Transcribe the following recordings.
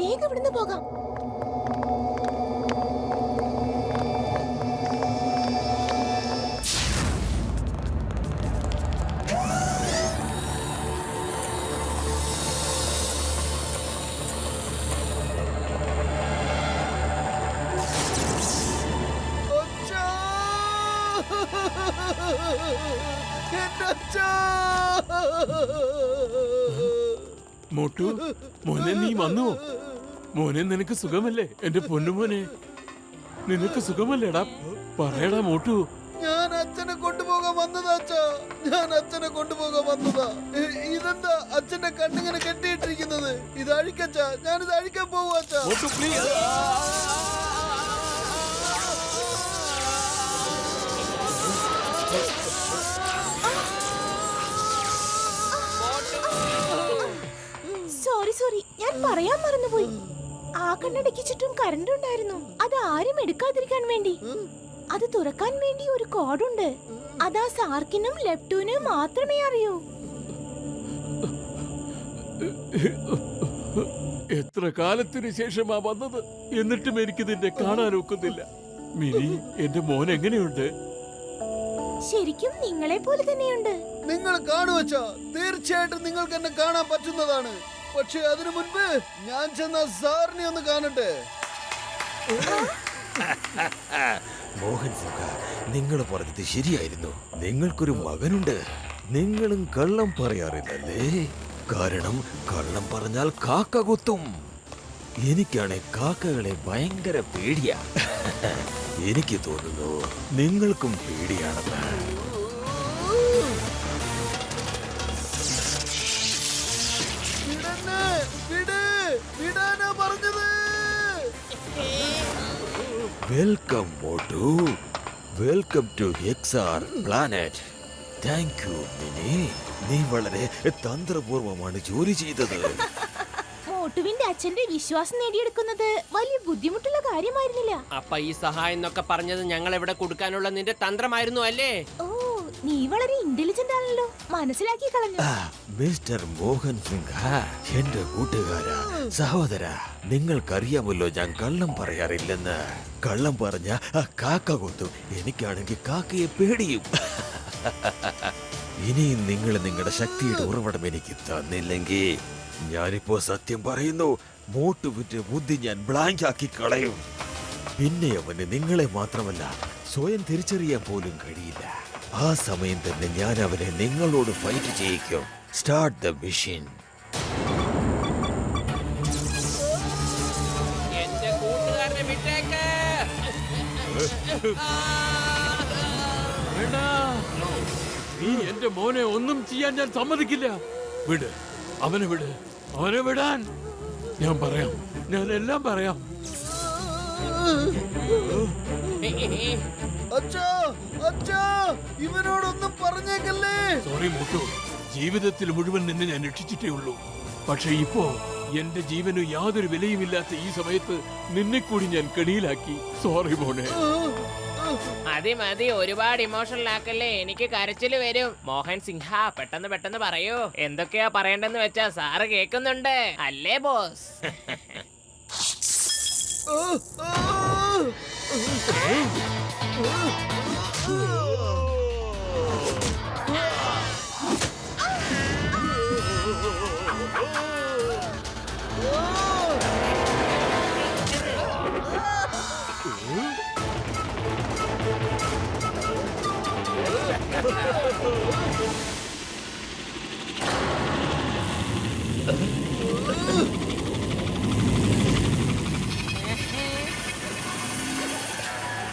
വേഗം ഇവിടുന്ന് പോകാം! മോട്ടു മോനെ നീ വന്നു? മോനെ നിനക്ക് സുഖമല്ലേ? എന്റെ പൊന്നുമോനെ നിനക്ക് സുഖമല്ലേടാ? പറയടാ മോട്ടു. ഞാൻ അച്ഛനെ കൊണ്ടുപോകാൻ വന്നതാ അച്ഛാ. ഞാൻ അച്ഛനെ കൊണ്ടുപോകാൻ വന്നതാ. ഇതെന്താ അച്ഛന്റെ കണ്ണിങ്ങനെ കെട്ടിയിട്ടിരിക്കുന്നത്? ഇത് അഴിക്കച്ചാ ഞാനിത് അഴിക്കാൻ പോവാ അച്ഛാ. ആ കണ്ണടയ്ക്ക് ചുറ്റും കറണ്ട് ഉണ്ടായിരുന്നു. അത് ആരും എടുക്കാതിരിക്കാൻ വേണ്ടി. അത് തുറക്കാൻ വേണ്ടി ഒരു കോഡുണ്ട് അതാ സാർക്കിനും ലെപ്റ്റൂനും മാത്രമേ അറിയൂ. എത്ര കാലത്തിന് ശേഷമാ വന്നത്? എന്നിട്ടും എനിക്ക് നിന്നെ കാണാൻ ഒക്കുന്നില്ല. മിനി എന്റെ മോൻ എങ്ങനെയുണ്ട്? ശരിക്കും നിങ്ങളെ പോലെ തന്നെയുണ്ട്. നിങ്ങൾ കാണുവച്ചാ തീർച്ചയായിട്ടും നിങ്ങൾക്ക് എന്നെ കാണാൻ പറ്റുന്നതാണ്. പക്ഷെ അതിനു മുൻപ് ഞാൻ ചെന്ന സാറിനെ ഒന്ന് കാണട്ടെ. മോഹൻ നിങ്ങൾ പറഞ്ഞത് ശരിയായിരുന്നു. നിങ്ങൾക്കൊരു മകനുണ്ട്. നിങ്ങളും കള്ളം പറയാറില്ലല്ലേ? കാരണം കള്ളം പറഞ്ഞാൽ കാക്ക കൊത്തും. എനിക്കാണ് കാക്കകളെ ഭയങ്കര പേടിയാ. എനിക്ക് തോന്നുന്നു നിങ്ങൾക്കും പേടിയാണെന്ന് വിടാനാ പറഞ്ഞത്. Welcome Motu. Welcome to Exar planet. Thank you Mini. നീ വളരെ തന്ത്രപൂർവമാണ് ജോലി ചെയ്തത്. മോട്ടുവിന്റെ അച്ഛന്റെ വിശ്വാസം നേടിയെടുക്കുന്നത് വലിയ ബുദ്ധിമുട്ടുള്ള കാര്യമായിരുന്നില്ല. അപ്പൊ ഈ സഹായം എന്നൊക്കെ പറഞ്ഞത് ഞങ്ങൾ ഇവിടെ കൊടുക്കാനുള്ള നിന്റെ തന്ത്രമായിരുന്നു അല്ലേ? ഓ നീ വളരെ ഇന്റലിജന്റ് ആണല്ലോ. മനസ്സിലാക്കി കളഞ്ഞു. മിസ്റ്റർ മോഹൻ സിംഗ് എന്റെ കൂട്ടുകാര സഹോദര നിങ്ങൾക്കറിയാമല്ലോ ഞാൻ കള്ളം പറയാറില്ലെന്ന്. കള്ളം പറഞ്ഞ ആ കാക്ക കൊത്തും. എനിക്കാണെങ്കിൽ കാക്കയെ പേടിയും. ഇനിയും നിങ്ങൾ നിങ്ങളുടെ ശക്തിയുടെ ഉറവിടം എനിക്ക് തന്നില്ലെങ്കിൽ ഞാനിപ്പോ സത്യം പറയുന്നു മോട്ടുവിന്റെ ബുദ്ധി ഞാൻ ബ്ലാങ്ക് ആക്കി കളയും. പിന്നെ അവന് നിങ്ങളെ മാത്രമല്ല സ്വയം തിരിച്ചറിയാൻ പോലും കഴിയില്ല. ആ സമയം തന്നെ ഞാൻ അവനെ നിങ്ങളോട് ഫൈറ്റ് ചെയ്യിക്കും. സ്റ്റാർട്ട് ദ മെഷീൻ എന്റെ കൂട്ടുകാരനെ വിട്ടേക്ക്. വേണ്ട. നീ എന്റെ മോനെ ഒന്നും ചെയ്യാൻ ഞാൻ സമ്മതിക്കില്ല. വിട്. അവനെ വിട്. അവനെ വിടാൻ. ഞാൻ പറയാം. ഞാൻ എല്ലാം പറയാം. അച്ഛാ അച്ഛാ ഇവനോടൊന്നും പറഞ്ഞേക്കല്ലേ? സോറി മുട്ടു ജീവിതത്തിൽ മുഴുവൻ നിന്നെ ഞാൻ രക്ഷിച്ചിട്ടേ ഉള്ളൂ. പക്ഷെ ഇപ്പോ എന്റെ ജീവന് യാതൊരു വിലയുമില്ലാത്ത ഈ സമയത്ത് നിന്നെ കൂടി ഞാൻ കെണിയിലാക്കി. സോറി മോനെ. മതി മതി. ഒരുപാട് ഇമോഷണൽ ആക്കല്ലേ. എനിക്ക് കരച്ചിൽ വരും. മോഹൻ സിംഹ പെട്ടെന്ന് പെട്ടെന്ന് പറയൂ. എന്തൊക്കെയാ പറയണ്ടെന്ന് വെച്ചാ സാറ് കേക്കുന്നുണ്ട് അല്ലേ ബോസ്? ആ,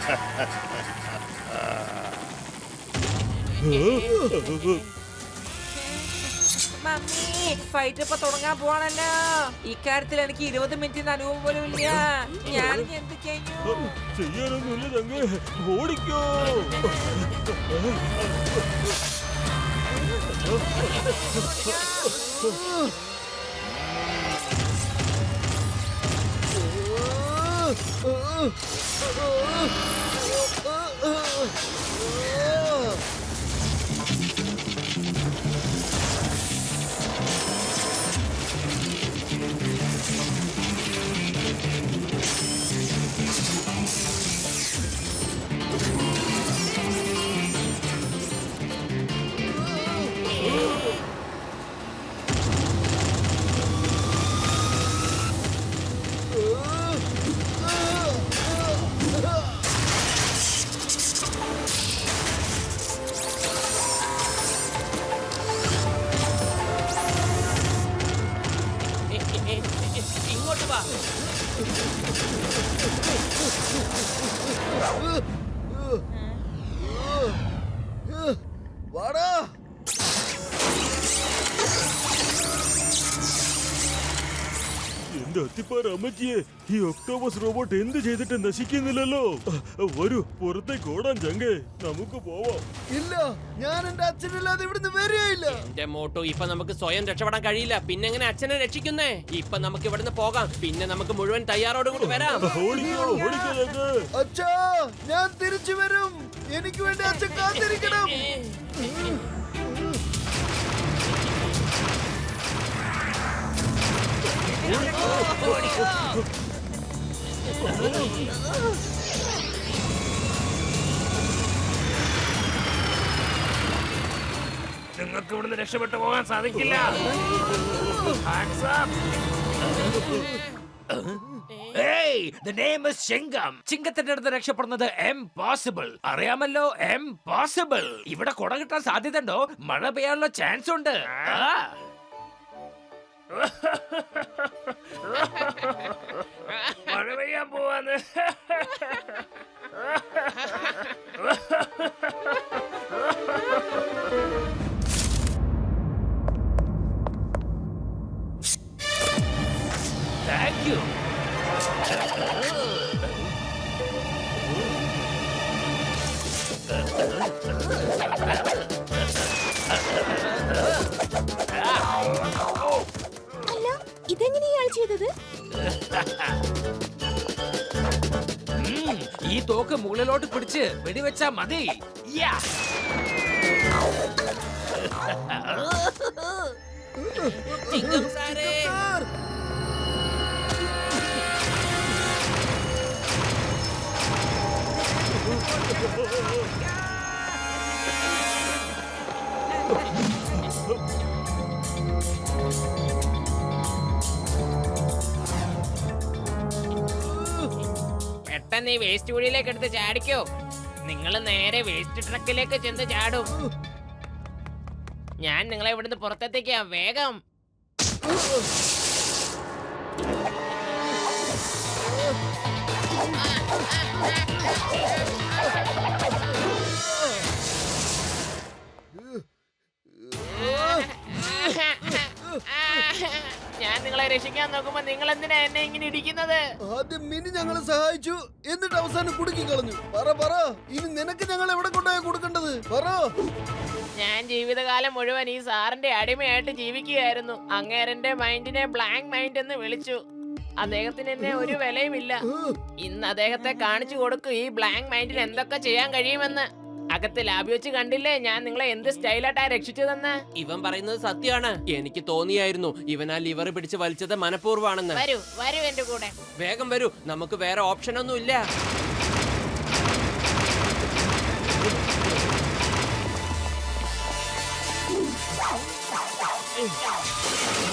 Ha ha ha. ആ. മമ്മി ഫൈറ്റ് ഇപ്പൊ തുടങ്ങാൻ പോവാണല്ലോ. ഇക്കാര്യത്തിൽ എനിക്ക് ഇരുപത് മിനിറ്റിന് അനുഭവം പോലും ഇല്ല. ഞാൻ എന്ത് ചെയ്യും? ചെയ്യാനൊന്നുമില്ല തങ്ങേ ഓടിക്കോ. ഇങ്ങോട്ട് അത്തിപ്പാറ ഈ ഒക്ടോബസ് റോബോട്ട് എന്ത് ചെയ്തിട്ട് നശിക്കുന്നില്ലല്ലോ. വരൂ പുറത്തേക്ക് ഓടാൻ ചങ്കേ. നമുക്ക് പോവാം. ഇല്ല ഞാൻ എന്റെ അച്ഛനില്ലാതെ ഇവിടുന്ന് വരികയില്ല. എന്റെ മോട്ടോ ഇപ്പൊ നമുക്ക് സ്വയം രക്ഷപ്പെടാൻ കഴിയില്ല. പിന്നെ എങ്ങനെ അച്ഛനെ രക്ഷിക്കുന്നേ? ഇപ്പൊ നമുക്ക് ഇവിടുന്ന് പോകാം. പിന്നെ നമുക്ക് മുഴുവൻ തയ്യാറോട് കൂടി വരാം. ഓടിക്കോ ഓടിക്കോ ചങ്കേ. അച്ഛാ ഞാൻ തിരിച്ചു വരും. എനിക്ക് വേണ്ടി അച്ഛൻ കാത്തിരിക്കണം. നിങ്ങൾക്ക് ഇവിടുന്ന് രക്ഷപ്പെട്ടു പോകാൻ സാധിക്കില്ല. ചിങ്കത്തിന്റെ അടുത്ത് രക്ഷപ്പെടുന്നത് എംപോസിബിൾ അറിയാമല്ലോ എംപോസിബിൾ ഇവിടെ കുട കിട്ടാൻ സാധ്യത ഉണ്ടോ മഴ പെയ്യാനുള്ള ചാൻസ് ഉണ്ട്. വെടിവെച്ചാ മതി. ചിങ്കം സാറേ. പെട്ടെന്ന് ഈ വേസ്റ്റ് കുഴിയിലേക്ക് എടുത്ത് ചാടിക്കോ. നിങ്ങൾ നേരെ വേസ്റ്റ് ട്രക്കിലേക്ക് ചെന്ന് ചാടും. ഞാൻ നിങ്ങളെ ഇവിടുന്ന് പുറത്തെത്തിക്കാം വേഗം. ഞാൻ നിങ്ങളെ രക്ഷിക്കാൻ നോക്കുമ്പോ നിങ്ങൾ എന്തിനാ എന്നെ ഇങ്ങനെ ഇടിക്കുന്നത്? ആദ്യം മിനി ഞങ്ങളെ സഹായിച്ചു. എന്നിട്ട് അവസാനം കുടുക്കി കളഞ്ഞു. പറ പറ. ഇനി നിനക്ക് ഞങ്ങൾ എവിടെ കൊണ്ടുപോയി കൊടുക്കേണ്ടത്? പറ. ഞാൻ ജീവിതകാലം മുഴുവൻ ഈ സാറിന്റെ അടിമയായിട്ട് ജീവിക്കുകയായിരുന്നു. അങ്ങേരന്റെ മൈൻഡിനെ ബ്ലാങ്ക് മൈൻഡ് എന്ന് വിളിച്ചു. അദ്ദേഹത്തിന് എന്നെ ഒരു വിലയുമില്ല. ഇന്ന് അദ്ദേഹത്തെ കാണിച്ചു കൊടുക്കും ഈ ബ്ലാങ്ക് മൈൻഡിന് എന്തൊക്കെ ചെയ്യാൻ കഴിയുമെന്ന്. അകത്ത് ലാബി വെച്ച് കണ്ടില്ലേ? ഞാൻ നിങ്ങളെ എന്ത് സ്റ്റൈലായിട്ടാ രക്ഷിച്ചതെന്ന്? ഇവൻ പറയുന്നത് സത്യമാണ്. എനിക്ക് തോന്നിയായിരുന്നു ഇവനാ ആ ലിവർ പിടിച്ച് വലിച്ചത് മനഃപൂർവമാണെന്ന്. വരൂ വരൂ എന്റെ കൂടെ. വേഗം വരൂ നമുക്ക് വേറെ ഓപ്ഷൻ ഒന്നും ഇല്ല. Yeah.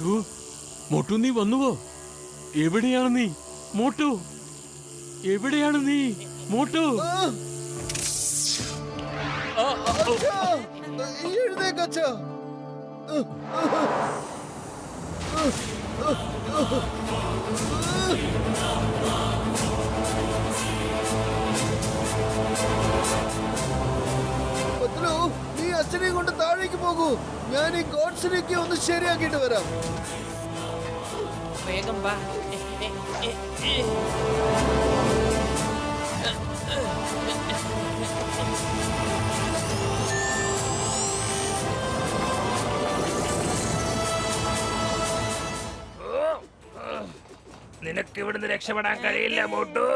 മോട്ടു മോട്ടു നീ വന്നുവോ? എവിടെയാണ് നീ? മോട്ടു എവിടെയാണ് നീ? മോട്ടു. ആ, അച്ഛനെയും കൊണ്ട് താഴേക്ക് പോകൂ ഞാൻ ഈ ഗോഡ്സിനെയൊക്കെ ഒന്ന് ശരിയാക്കിയിട്ട് വരാം വേഗം വാ നിനക്ക് ഇവിടുന്ന് രക്ഷപ്പെടാൻ കഴിയില്ല മോട്ടു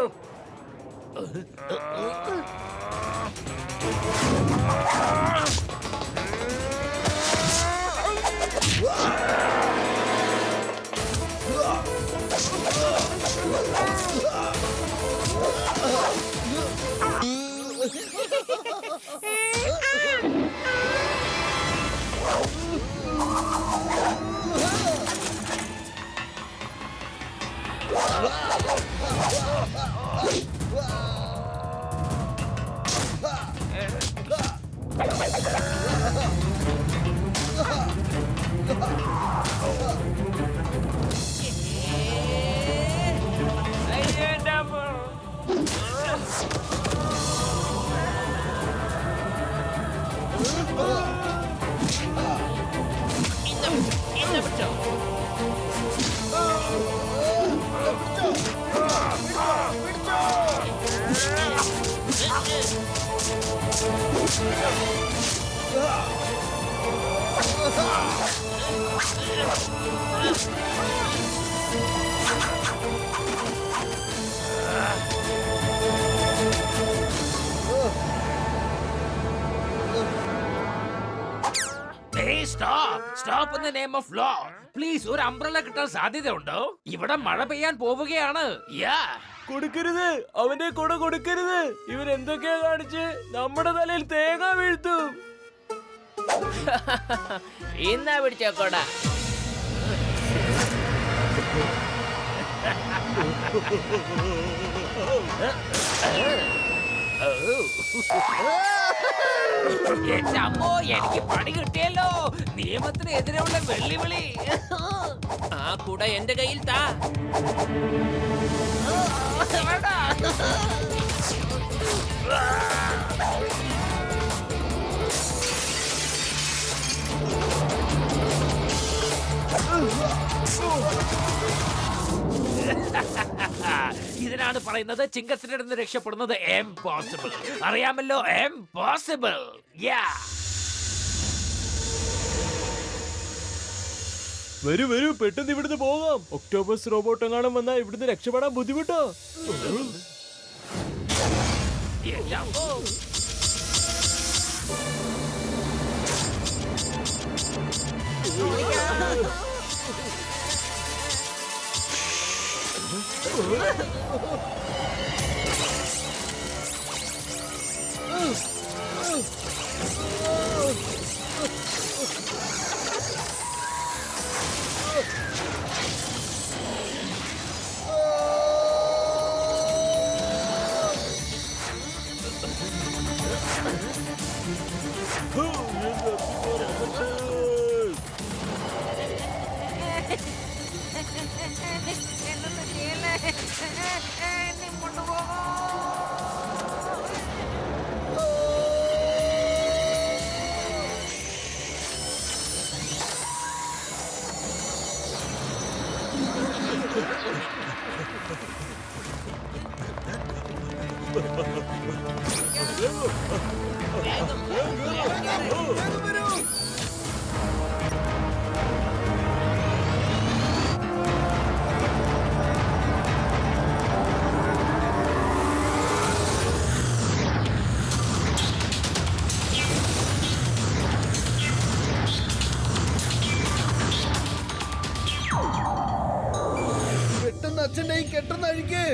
കിട്ടാൻ സാധ്യതയുണ്ടോ? ഇവിടെ മഴ പെയ്യാൻ പോവുകയാണ്. യാ. കൊടുക്കരുത്. അവന്റെ കൂടെ കൊടുക്കരുത്. ഇവൻ എന്തൊക്കെയാ കാണിച്ച്? നമ്മുടെ തലയിൽ തേങ്ങ വീഴ്ത്തും. ഇന്നാ പിടിച്ചോക്കോടാ എന്റെ അമ്മോ എനിക്ക് പണി കിട്ടിയല്ലോ. നിയമത്തിന് എതിരെയുള്ള വെല്ലുവിളി. ആ കുട എന്റെ കയ്യിൽ താ. ഇതിനാണ് പറയുന്നത് ചിങ്കത്തിന്റെ അടുത്ത് രക്ഷപ്പെടുന്നത്. എംപോസിബിൾ അറിയാമല്ലോ എംപോസിബിൾ യാ വരൂ വരൂ പെട്ടെന്ന് ഇവിടുന്ന് പോകാം. ഒക്ടോബസ് റോബോട്ട് എങ്ങാനും വന്നാൽ ഇവിടുന്ന് രക്ഷപ്പെടാൻ ബുദ്ധിമുട്ടോ? 후! 얘들아, 비켜라. എന്റെ അമ്മോ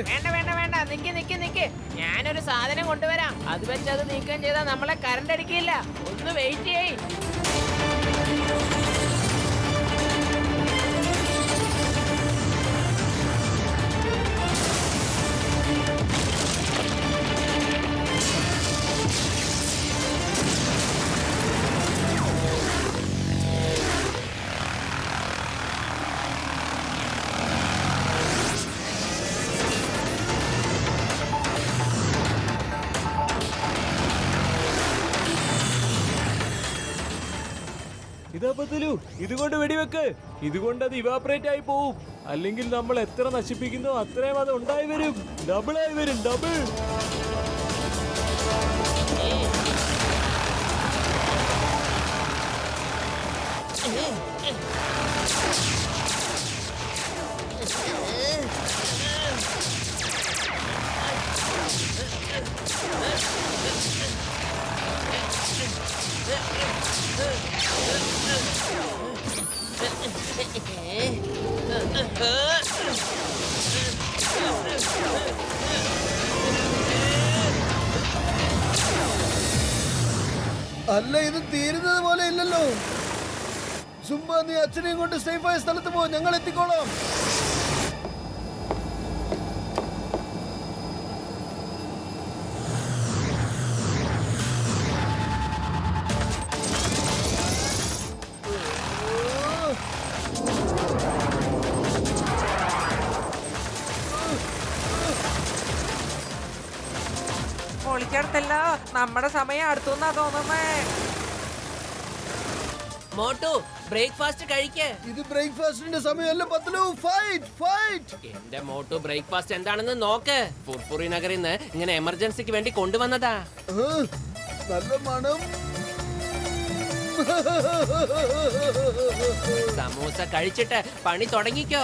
വേണ്ട വേണ്ട വേണ്ട. നിക്ക് നിക്ക് നിക്ക്. ഞാനൊരു സാധനം കൊണ്ടുവരാം. അത് വെച്ച് അത് നീക്കം ചെയ്താൽ നമ്മളെ കറണ്ട് അടിക്കില്ല. ഒന്ന് വെയിറ്റ് ചെയ്യ്. കൊണ്ട് വെടിവെക്ക്. ഇതുകൊണ്ട് അത് ഇവാപറേറ്റ് ആയി പോവും. അല്ലെങ്കിൽ നമ്മൾ എത്ര നശിപ്പിക്കുന്നോ അത്രയും അത് ഉണ്ടായി വരും. ഡബിൾ ആയി വരും. ഡബിൾ നീ അച്ഛനെയും കൊണ്ട് സേഫായ സ്ഥലത്ത് പോ. ഞങ്ങൾ എത്തിക്കോളാം. പൊളിക്കടുത്തല്ല നമ്മുടെ സമയം അടുത്തുനിന്നാ തോന്നുന്നേ. മോട്ടു ബ്രേക്ക്ഫാസ്റ്റ് കഴിക്കേ. ഇത് ബ്രേക്ക്ഫാസ്റ്റിന്റെ സമയമല്ല പത്തലു ഫൈറ്റ് ഫൈറ്റ് എന്റെ മോട്ടു ബ്രേക്ക്ഫാസ്റ്റ് എന്താണെന്ന് നോക്ക്. പുർപ്പുറി നഗറിൽ നിന്ന് ഇങ്ങനെ എമർജൻസിക്ക് വേണ്ടി കൊണ്ടുവന്നതാ. നല്ല മണം. സമൂസ കഴിച്ചിട്ട് പണി തുടങ്ങിക്കോ.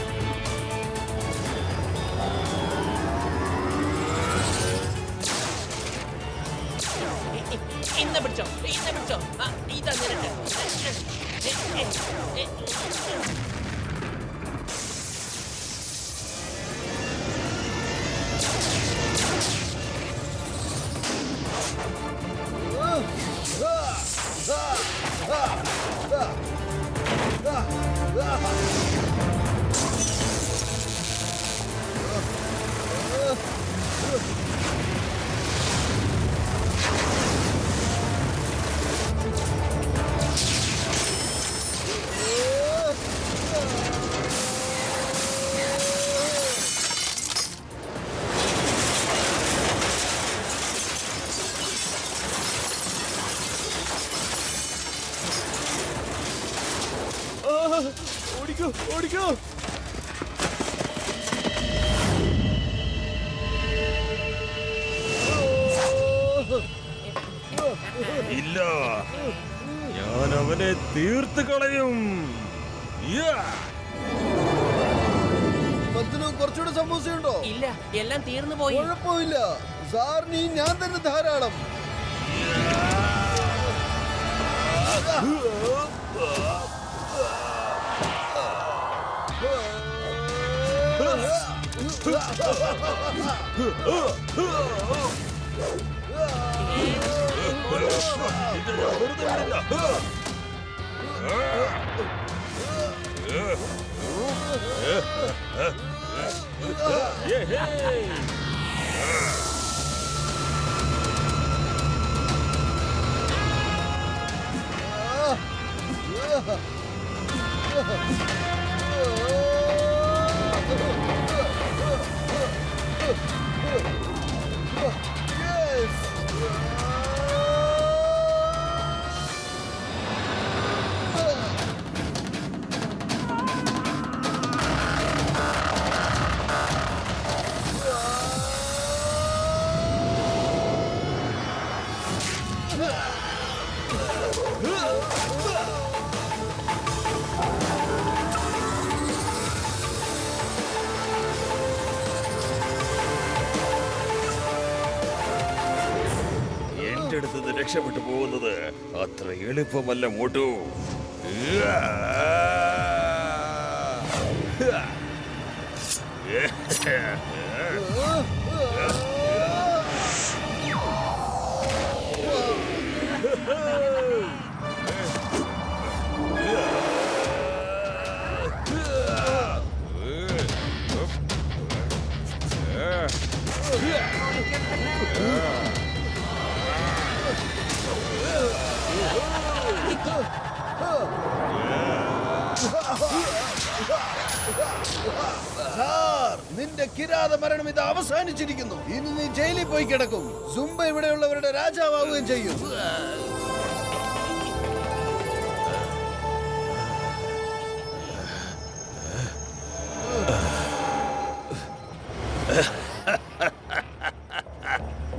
있나불죠 있나불죠 아 이단 내렸다 പോയി കുഴപ്പമില്ല സാറിന് ഞാൻ തന്നെ ധാരാളം Yeah, hey! 으아! 으아! 으아! രക്ഷപ്പെട്ടു പോകുന്നത് അത്ര എളുപ്പമല്ല മോട്ടു. സാർ നിന്റെ കിരാത മരണം ഇത് അവസാനിച്ചിരിക്കുന്നു. ഇനി നീ ജയിലിൽ പോയി കിടക്കും. സുംബ ഇവിടെയുള്ളവരുടെ രാജാവുകയും ചെയ്യും.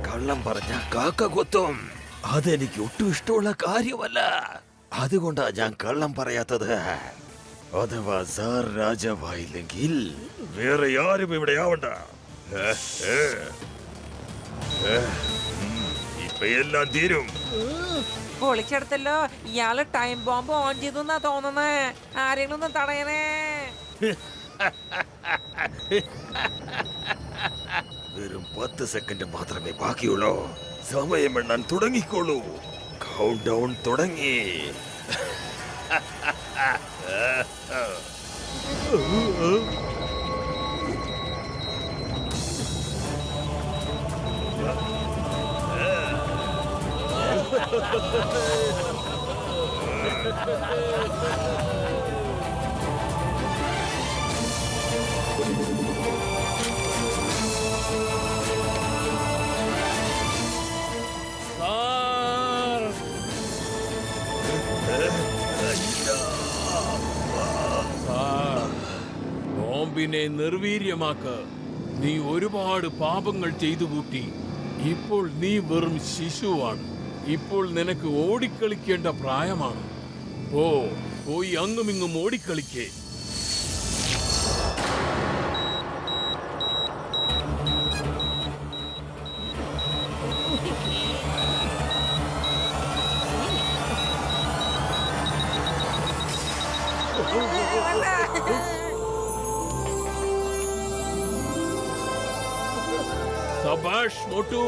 കള്ളം പറഞ്ഞ കാക്ക കൊത്തും. അതെനിക്ക് ഒട്ടും ഇഷ്ടമുള്ള കാര്യമല്ല. അതുകൊണ്ടാ ഞാൻ കള്ളം പറയാത്തത്. അഥവാ സാർ രാജാവായില്ലെങ്കിൽ വേറെ ആരും ഇവിടെ ആവണ്ട. ഇപ്പൊ എല്ലാം തീരും. പൊളിച്ചെടുത്തല്ലോ. ഇയാൾ ടൈം ബോംബ് ഓൺ ചെയ്തു എന്നാ തോന്നുന്നേ. ആരെങ്കിലും ഒന്ന് തടയണേ. വെറും പത്ത് സെക്കൻഡ് മാത്രമേ ബാക്കിയുള്ളൂ. സമയം എണ്ണാൻ തുടങ്ങിക്കോളൂ. കൗണ്ട് ഡൗൺ തുടങ്ങി. സാർ, ബോംബിനെ നിർവീര്യമാക്ക. നീ ഒരുപാട് പാപങ്ങൾ ചെയ്തു കൂട്ടി. ഇപ്പോൾ നീ വെറും ശിശുവാണ്. ഇപ്പോൾ നിനക്ക് ഓടിക്കളിക്കേണ്ട പ്രായമാണ്. ഓ പോയി അങ്ങുമിങ്ങും ഓടിക്കളിക്കേ. തൊട്ടു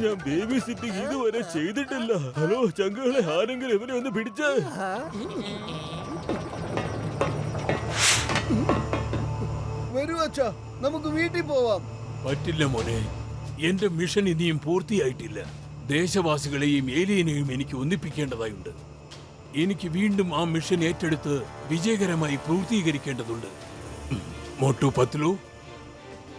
ഞാൻ ബേബി ഇതുവരെ ചെയ്തിട്ടില്ല. ഹലോ ചങ്കുകളെ ആരെങ്കിലും ഇവനെ ഒന്ന് പിടിച്ച. വരൂ അച്ഛാ നമുക്ക് വീട്ടിൽ പോവാം. പറ്റില്ല മോനെ. എന്റെ മിഷൻ ഇനിയും പൂർത്തിയായിട്ടില്ല. ദേശവാസികളെയും ഏലിയനെയും എനിക്ക് ഒന്നിപ്പിക്കേണ്ടതായുണ്ട്. എനിക്ക് വീണ്ടും ആ മിഷൻ ഏറ്റെടുത്ത് വിജയകരമായി പൂർത്തീകരിക്കേണ്ടതുണ്ട്. മോട്ടു പത്ലു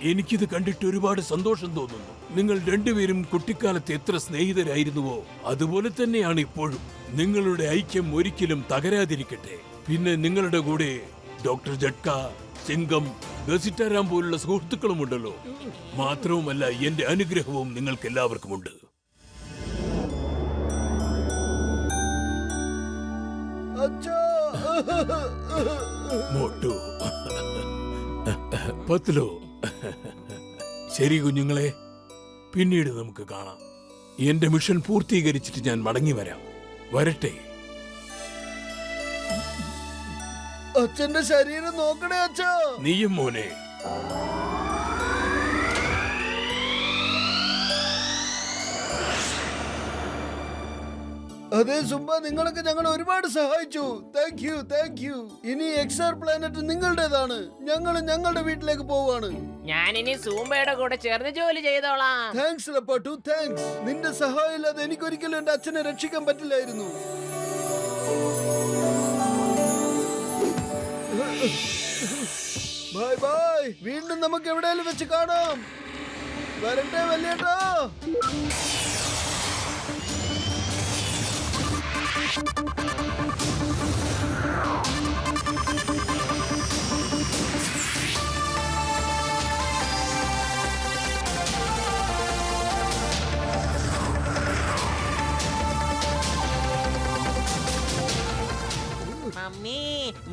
എനിക്കിത് കണ്ടിട്ട് ഒരുപാട് സന്തോഷം തോന്നുന്നു. നിങ്ങൾ രണ്ടുപേരും കുട്ടിക്കാലത്ത് എത്ര സ്നേഹിതരായിരുന്നുവോ അതുപോലെ തന്നെയാണ് ഇപ്പോഴും. നിങ്ങളുടെ ഐക്യം ഒരിക്കലും തകരാതിരിക്കട്ടെ. പിന്നെ നിങ്ങളുടെ കൂടെ ഡോക്ടർ ജട്ക സിംഗം ഗസിറ്റാരാം പോലുള്ള സുഹൃത്തുക്കളും ഉണ്ടല്ലോ മാത്രവുമല്ല എന്റെ അനുഗ്രഹവും നിങ്ങൾക്ക് എല്ലാവർക്കുമുണ്ട് മോട്ടു. പത്ലോ. ശരി കുഞ്ഞുങ്ങളെ പിന്നീട് നമുക്ക് കാണാം. എന്റെ മിഷൻ പൂർത്തീകരിച്ചിട്ട് ഞാൻ മടങ്ങി വരാം. വരട്ടെ. അച്ഛന്റെ ശരീരം നോക്കണേ അച്ഛ. നീയും മോനെ. അതെ സുബ നിങ്ങളൊക്കെ ഞങ്ങൾ ഒരുപാട് സഹായിച്ചു. താങ്ക് യു താങ്ക് യു ഇനി എക്സാർ പ്ലാനറ്റ് നിങ്ങളുടേതാണ്. ഞങ്ങൾ ഞങ്ങളുടെ വീട്ടിലേക്ക് പോവാണ് ഞാനിനി സൂമ്പയുടെ കൂടെ ചേർന്ന് ജോലി ചെയ്തോളാം. താങ്ക്സ് ലപ്പാട്ടു താങ്ക്സ് നിന്റെ സഹായം ഇല്ലാതെ എനിക്കൊരിക്കലും എന്റെ അച്ഛനെ രക്ഷിക്കാൻ പറ്റില്ലായിരുന്നു. Bye bye. വീണ്ടും നമുക്ക് എവിടെയെങ്കിലും വെച്ച് കാണാം. വരട്ടെ വല്യേട്ടാ. മമ്മി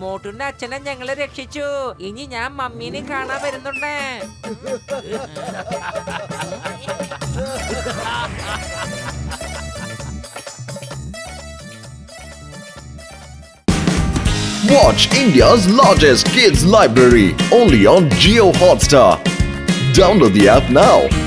മോട്ടുന്റെ അച്ഛനെ ഞങ്ങളെ രക്ഷിച്ചു ഇനി ഞാൻ മമ്മീനെ കാണാൻ വരുന്നുണ്ട് Watch India's largest kids library only on Geo Hotstar. Download the app now.